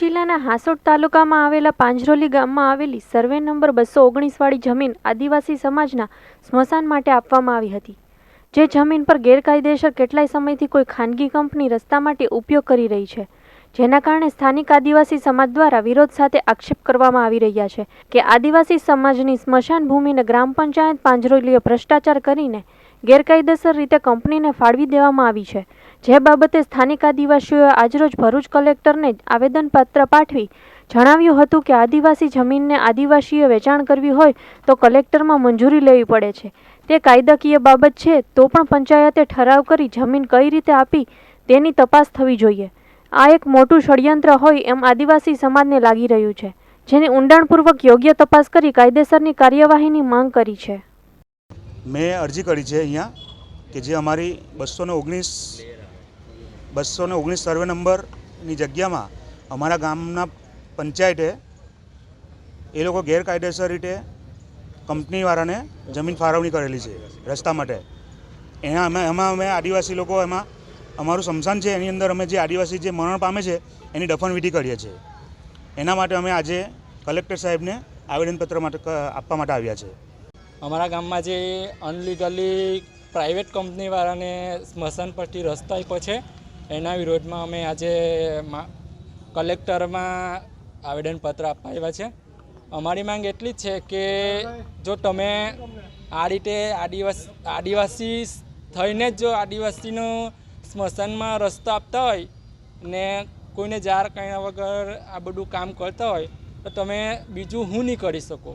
જિલ્લાના હાસોડ તાલુકામાં આવેલા પાંજરોલી ગામમાં આવેલી સર્વે નંબર બસો ઓગણીસવાળી જમીન આદિવાસી સમાજના સ્મશાન માટે આપવામાં આવી હતી. જે જમીન પર ગેરકાયદેસર કેટલાય સમયથી કોઈ ખાનગી કંપની રસ્તા માટે ઉપયોગ કરી રહી છે, જેના કારણે સ્થાનિક આદિવાસી સમાજ દ્વારા વિરોધ સાથે આક્ષેપ કરવામાં આવી રહ્યા છે કે આદિવાસી સમાજની સ્મશાન ભૂમિને ગ્રામ પંચાયત પાંજરોલીએ ભ્રષ્ટાચાર કરીને ગેરકાયદેસર રીતે કંપનીને ફાળવી દેવામાં આવી છે. જે બાબતે સ્થાનિક આદિવાસીઓએ આજરોજ ભરૂચ કલેક્ટરને આવેદનપત્ર પાઠવી જણાવ્યું હતું કે આદિવાસી જમીનને આદિવાસીએ વેચાણ કરવી હોય તો કલેક્ટરમાં મંજૂરી લેવી પડે છે. તે કાયદાકીય બાબત છે, તો પણ પંચાયતે ઠરાવ કરી જમીન કઈ રીતે આપી તેની તપાસ થવી જોઈએ. આ એક મોટું ષડયંત્ર હોય એમ આદિવાસી સમાજને લાગી રહ્યું છે, જેની ઊંડાણપૂર્વક યોગ્ય તપાસ કરી કાયદેસરની કાર્યવાહીની માંગ કરી છે. મેં અરજી કરી છે અહીંયા, કે જે અમારી બસો ઓગણીસ બસો ને ઓગણીસ સર્વે નંબરની જગ્યામાં અમારા ગામના પંચાયતે એ લોકો ગેરકાયદેસર રીતે કંપનીવાળાને જમીન ફાળવણી કરેલી છે રસ્તા માટે. એના અમે એમાં અમે આદિવાસી લોકો એમાં અમારું સ્મશાન છે, એની અંદર અમે જે આદિવાસી જે મરણ પામે છે, એની દફનવિધિ કરીએ છીએ. એના માટે અમે આજે કલેક્ટર સાહેબને આવેદનપત્ર માટે આપવા માટે આવ્યા છે. અમારા ગામમાં જે અનલીગલી પ્રાઇવેટ કંપનીવાળાને સ્મશાન પરથી રસ્તા આપ્યો છે એના વિરોધમાં અમે આજે કલેક્ટરમાં આવેદનપત્ર આપવા આવ્યા છે. અમારી માંગ એટલી જ છે કે જો તમે આ રીતે આદિવાસી આદિવાસી થઈને જ જો આદિવાસીનો સ્મશાનમાં રસ્તો આપતા હોય ને કોઈને જાર કર્યા વગર આ બધું કામ કરતા હોય, તો તમે બીજું હું નહીં કરી શકો?